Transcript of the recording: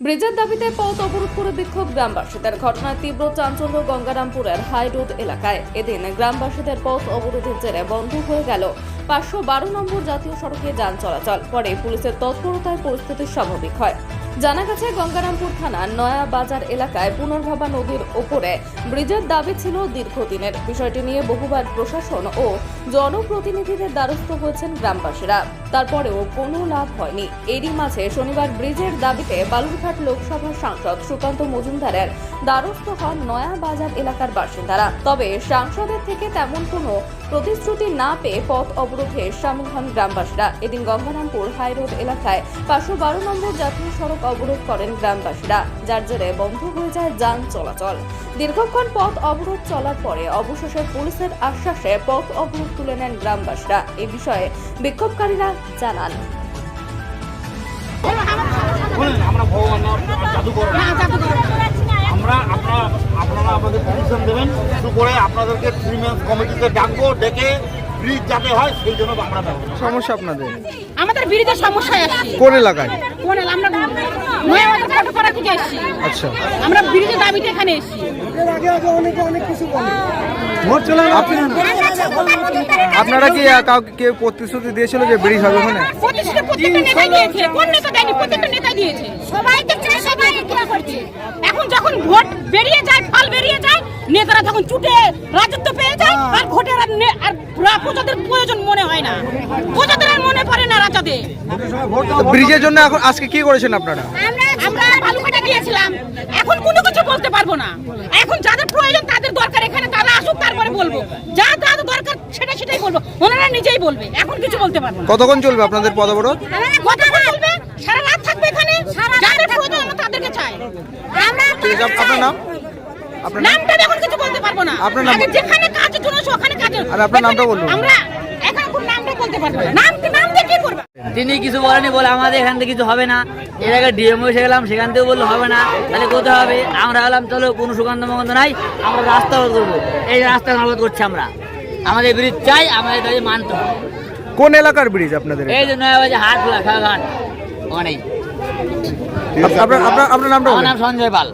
ব্রিজের দাবিতে পথ অবরোধ করে বিক্ষোভ গ্রামবাসীদের। ঘটনায় তীব্র চাঞ্চল্য গঙ্গারামপুরের হাই রোড এলাকায়। এদিন গ্রামবাসীদের পথ অবরোধের জেরে বন্ধ হয়ে গেল পাঁচশো বারো নম্বর জাতীয় সড়কে যান চলাচল। পরে পুলিশের তৎপরতায় পরিস্থিতি স্বাভাবিক হয়। জানা গেছে, গঙ্গারামপুর থানার নয়া বাজার এলাকায় পুনর্ভাবা নদীর ওপরে ব্রিজের দাবি ছিল দীর্ঘদিনের। বিষয়টি নিয়ে বহুবার প্রশাসন ও জনপ্রতিনিধিদের দ্বারস্থ হয়েছেন গ্রামবাসীরা। তারপরেও কোনো লাভ হয়নি। এরই মাঝে শনিবার ব্রিজের দাবিতে বালুরঘাট লোকসভার সাংসদ সুকান্ত মজুমদারের দ্বারস্থ হন নয়া বাজার এলাকার বাসিন্দারা। তবে সাংসদের থেকে তেমন কোনো প্রতিশ্রুতি না পেয়ে পথ অবরোধে সামিল হন গ্রামবাসীরা। এদিন গঙ্গারামপুর হাইরোড এলাকায় পাঁচশো বারো নম্বর জাতীয় সড়ক অবরোধ করেন গ্রামবাসীরা, যার জেরে বন্ধ হয়ে যায় যান চলাচল। দীর্ঘক্ষণ পথ অবরোধ চলার পরে অবশেষে পুলিশের আশ্বাসে পথ অবরোধ তুলে নেন গ্রামবাসীরা। এ বিষয়ে বিক্ষোভকারীরা জানান। আমরা ভগবান না। আমরা আপনারা আপনারা আমাদের পারমিশন দেবেন। করে আপনাদেরকে থ্রি ম্যান কমিটিতে ডাকবো ডেকে ব্রিজ যাতে হয় সেই জন্য আমরা সমস্যা আপনাদের? আমাদের আসছি কোন এলাকায় কোন আমরা নয়াবাজার ফটোপাড়া থেকে এসছি। আচ্ছা। আমরা বিড়িতে দাবিতে এখানে এসছি। আপনারা কি কাউকে কেউ প্রতিশ্রুতি দিয়েছিল যে ব্রিজ হবে ওখানে? এখন যখন ভোট বেরিয়ে যায় ফল বেরিয়ে যায় নেতারা তখন চুটে রাজত্ব পেয়ে যায় আর ভোটের আর প্রজাদের প্রয়োজন মনে হয় না। প্রজাদের আর মনে পড়ে না রাজাদের। ব্রিজের জন্য এখন আজকে কি করেছেন আপনারা? আমরা বালু কাটা দিয়েছিলাম। এখন কোনো কিছু বলতে পারব না। এখন যাদের প্রয়োজন তাদের নিজেই বলবে এখন কিছু বলতে পারব না। কতক্ষণ চলবে আপনাদের পদ অবরোধ? কথা বলবে সারা রাত থাকবে এখানে? যাদের প্রয়োজন আমরা তাদেরকে চাই। আমরা ঠিক আছে আপনার নাম? আপনার নামটা এখন কিছু বলতে পারব না। আপনার নাম? যেখানে জন্য ওখানে কাজের আর আপনার নামটা বলুন। আমরা এখন কোন নামটা বলতে পারব না। নাম নাম দিয়ে কি করবে? তিনি কিছু বলেনি বলে আমাদের এখান থেকে কিছু হবে না। এর আগে ডিএমও এসে গেলাম সেখান থেকে বলল হবে না। তাহলে কোথায় হবে? আমরা বললাম চলো কোনো সুগন্ধ মগন্ধ নাই আমরা রাস্তা অবরোধ করব। এই রাস্তা অবরোধ করছি আমরা। আমাদের ব্রিজ চাই আমাদের তাদের মানতে হবে। কোন এলাকার ব্রিজ আপনাদের এই যে নয় বাজে হাট লাখা ঘাট অনেক আপনার আপনার আপনার নামটা আমার নাম সঞ্জয় পাল।